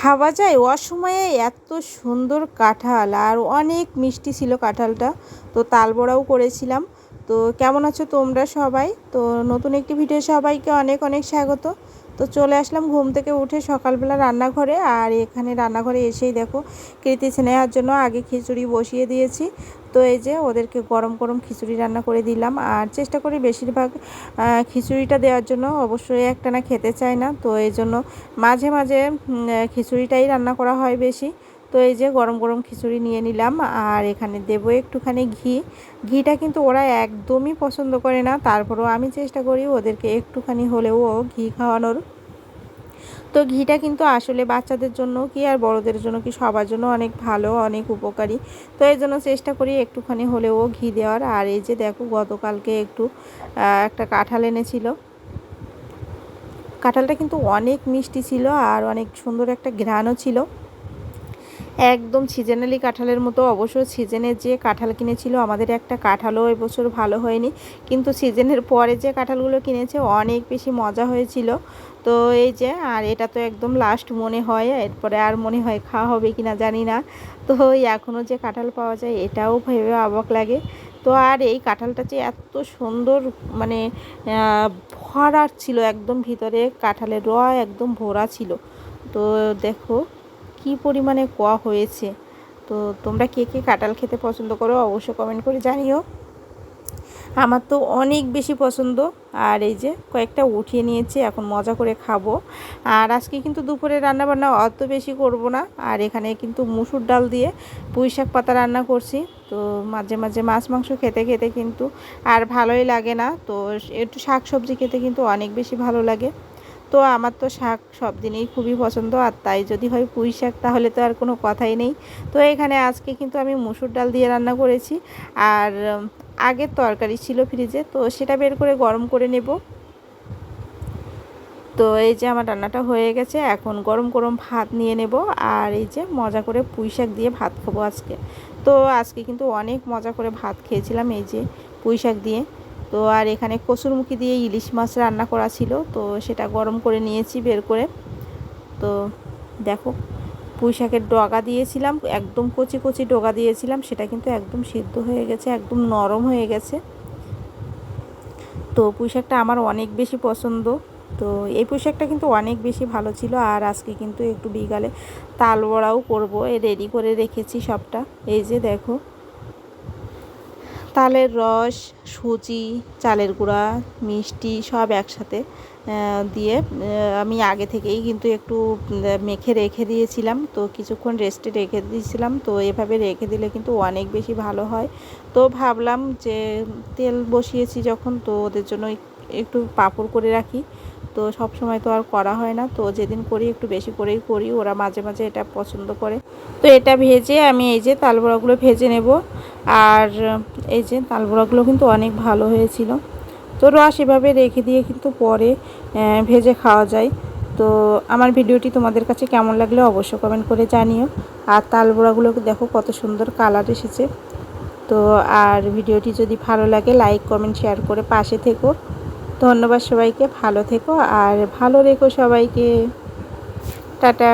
ভাবা যায়, অসময়ে এত সুন্দর কাঁঠাল আর অনেক মিষ্টি ছিল কাঁঠালটা। তো তালবড়াও করেছিলাম। তো কেমন আছো তোমরা সবাই? তো নতুন একটি ভিডিও সবাইকে অনেক অনেক স্বাগত। তো চলে আসলাম ঘুম থেকে উঠে সকালবেলা রান্নাঘরে। আর এখানে রান্নাঘরে এসেই দেখো, কৃতি স্নেহার জন্য আগে খিচুড়ি বসিয়ে দিয়েছি। তো এই যে ওদেরকে গরম গরম খিচুড়ি রান্না করে দিলাম। আর চেষ্টা করি বেশিরভাগ খিচুড়িটা দেওয়ার জন্য। অবশ্যই একটা না খেতে চায় না। তো এই জন্য মাঝে মাঝে খিচুড়িটাই রান্না করা হয় বেশি। তো এই যে গরম গরম খিচুড়ি নিয়ে নিলাম। আর এখানে দেবো একটুখানি ঘি। ঘিটা কিন্তু ওরা একদমই পছন্দ করে না। তারপরেও আমি চেষ্টা করি ওদেরকে একটুখানি হলেও ঘি খাওয়ানোর। তো ঘিটা কিন্তু আসলে বাচ্চাদের জন্য কি আর বড়দের জন্য কি সবার জন্য অনেক ভালো, অনেক উপকারী। তো এই জন্য চেষ্টা করি একটুখানি হলেও ঘি দেওয়ার। আর এই যে দেখো গতকালকে একটু একটা কাঁঠাল এনেছিল। কাঁঠালটা কিন্তু অনেক মিষ্টি ছিল আর অনেক সুন্দর একটা ঘ্রাণও ছিল। একদম সিজনালি কাঁঠালের মতো। অবশ্য সিজনের যে কাঁঠাল কিনেছিল, আমাদের একটা কাঁঠালও এবছর ভালো হয়নি। কিন্তু সিজনের পরে যে কাঁঠালগুলো কিনেছে, অনেক বেশি মজা হয়েছিল। তো এই যে, আর এটা তো একদম লাস্ট মনে হয়, এরপরে আর মনে হয় খাওয়া হবে কি না জানি না। তো এখনও যে কাঁঠাল পাওয়া যায়, এটাও ভেবে অবাক লাগে। তো আর এই কাঁঠালটা যে এত সুন্দর মানে ভরার ছিল, একদম ভিতরে কাঁঠালের র একদম ভরা ছিল। তো দেখো কি পরিমাণে কোয়া হয়েছে? তো তোমরা কে কে কাঁঠাল খেতে পছন্দ করো অবশ্যই কমেন্ট করে জানিও। আমার তো অনেক বেশি পছন্দ। আর এই যে কয়েকটা উঠিয়ে নিয়েছি, এখন মজা করে খাব। আর আজকে কিন্তু দুপুরে রান্না বান্না অত বেশি করব না। আর এখানে কিন্তু মুসুর ডাল দিয়ে পুঁই শাক পাতা রান্না করছি। তো মাঝে মাঝে মাছ মাংস খেতে খেতে কিন্তু আর ভালোই লাগে না। তো একটু শাক সবজি খেতে কিন্তু অনেক বেশি ভালো লাগে। তো আমার তো শাক সব দিনেই খুবই পছন্দ, আর তাই যদি হয় পুঁই শাক তাহলে তো আর কোনো কথাই নেই। তো এখানে আজকে কিন্তু আমি মুসুর ডাল দিয়ে রান্না করেছি, আর আগের তরকারি ছিল ফ্রিজে, তো সেটা বের করে গরম করে নেব। তো এই যে আমার রান্নাটা হয়ে গেছে, এখন গরম গরম ভাত নিয়ে নেব, আর এই যে মজা করে পুঁই শাক দিয়ে ভাত খাব আজকে। তো আজকে কিন্তু অনেক মজা করে ভাত খেয়েছিলাম এই যে পুঁই শাক দিয়ে। তো আর এখানে কসুরমুখী দিয়ে ইলিশ মাছ রান্না করা ছিল, তো সেটা গরম করে নিয়েছি বের করে। তো দেখো পুঁই শাকের ডগা দিয়েছিলাম, একদম কচি কচি ডগা দিয়েছিলাম, সেটা কিন্তু একদম সিদ্ধ হয়ে গেছে, একদম নরম হয়ে গেছে। তো পুঁই শাকটা আমার অনেক বেশি পছন্দ, তো এই পুঁই শাকটা কিন্তু অনেক বেশি ভালো ছিল, আর আজকে কিন্তু একটু বিকালে তাল বড়াও করব রেডি করে রেখেছি সবটা। এই যে দেখো তালের রস, সুজি, চালের গুঁড়া, মিষ্টি সব একসাথে দিয়ে আমি আগে থেকেই কিন্তু একটু মেখে রেখে দিয়েছিলাম। তো কিছুক্ষণ রেস্টে রেখে দিয়েছিলাম। তো এভাবে রেখে দিলে কিন্তু অনেক বেশি ভালো হয়। তো ভাবলাম যে, তেল বসিয়েছি যখন, তো ওদের জন্য একটু পাঁপড় করে রাখি। তো সব সময় তো আর করা হয় না। তো যেদিন করি একটু বেশি করেই করি, ওরা মাঝে মাঝে এটা পছন্দ করে। তো এটা ভেজে আমি এই যে তালবড়াগুলো ভেজে নেব। আর এই যে তালবড়াগুলো কিন্তু অনেক ভালো হয়েছিল। তো রস এভাবে রেখে দিয়ে কিন্তু পরে ভেজে খাওয়া যায়। তো আমার ভিডিওটি তোমাদের কাছে কেমন লাগলে অবশ্যই কমেন্ট করে জানিও। আর তালবড়াগুলো দেখো কত সুন্দর কালার এসেছে। তো আর ভিডিওটি যদি ভালো লাগে লাইক কমেন্ট শেয়ার করে পাশে থেকো। ধন্যবাদ সবাইকে ভালো থেকো আর ভালো রেখো সবাইকে। টাটা।